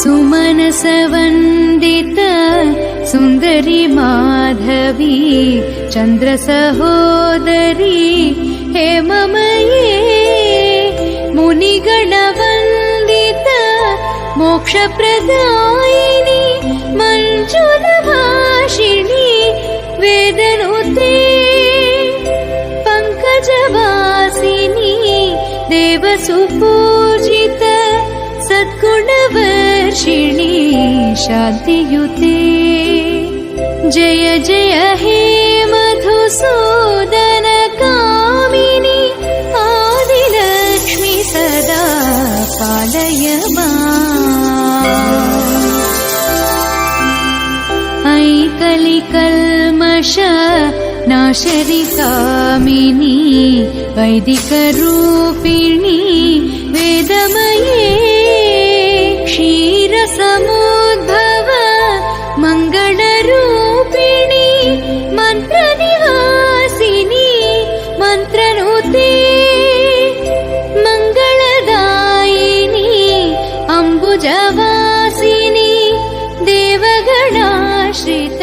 सुमनसवन्दित सुन्दरि माधवी चन्द्रसहोदरी हेममये मुनिगणवन्दित मोक्षप्रदायिनि मञ्जुलभाषिणि वेदनुते पङ्कजवासिनी देवसुपूजित सद्गुणवर्षिणि शान्तियुते जय जय हे मधुसूदन कामिनि आदिलक्ष्मि सदा पालय ऐ कलिकल्मष नाशरि कामिनी वैदिकरूपिणी वेदमये श्रित